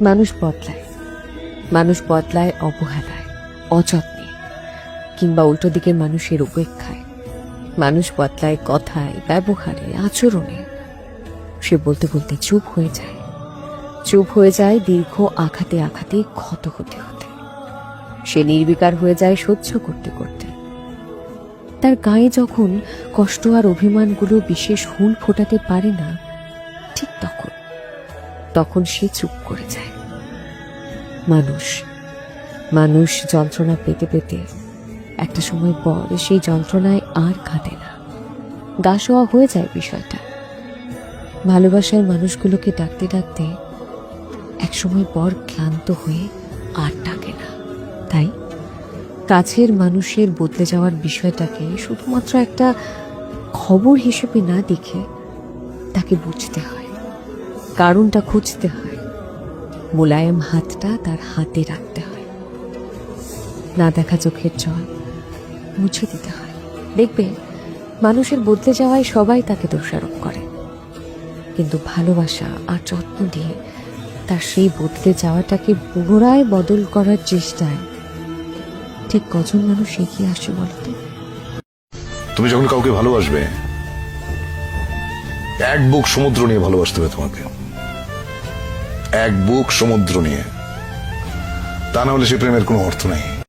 মানুষ বদলায়। মানুষ বদলায় অবহেলায়, অযত্নে, কিংবা উল্টো দিকের মানুষের উপেক্ষায়। মানুষ বদলায় কথায়, ব্যবহারে, আচরণে। সে বলতে বলতে চুপ হয়ে যায়। চুপ হয়ে যায় দীর্ঘ আঘাতে আঘাতে ক্ষত হতে হতে। সে নির্বিকার হয়ে যায় সহ্য করতে করতে। তার গায়ে যখন কষ্ট আর অভিমানগুলো বিশেষ হুল ফোটাতে পারে না, ঠিক তখন তখন সে চুপ করে যায়। মানুষ মানুষ যন্ত্রণা পেতে পেতে একটা সময় পর সেই যন্ত্রণায় আর কাঁদে না। গা শোয়া হয়ে যায় বিষয়টা। ভালোবাসার মানুষগুলোকে ডাকতে ডাকতে এক সময় পর ক্লান্ত হয়ে আর ডাকে না। তাই কাছের মানুষের বদলে যাওয়ার বিষয়টাকে শুধুমাত্র একটা খবর হিসেবে না দেখে তাকে বুঝতে হয়। কারণটা খুঁজতে হয়। মোলায়েম হাতটা তার হাতে রাখতে হয়। না দেখা চোখের জল, মুছে দিতে হয়। দেখবে, মানুষের বদলে যাওয়ায় সবাই তাকে দোষারোপ করে। কিন্তু ভালোবাসা আর যত্ন দিয়ে তার সেই বদলে যাওয়াটাকে পুনরায় বদল করার চেষ্টায় ঠিক কজন মানুষ এগিয়ে আসে বলতো? তুমি যখন কাউকে ভালোবাসবে, এক বুক সমুদ্র নিয়ে ভালোবাসতে হবে তোমাকে। এক বুক সমুদ্র নিয়ে। তা না হলে সে প্রেমের কোনো অর্থ নেই।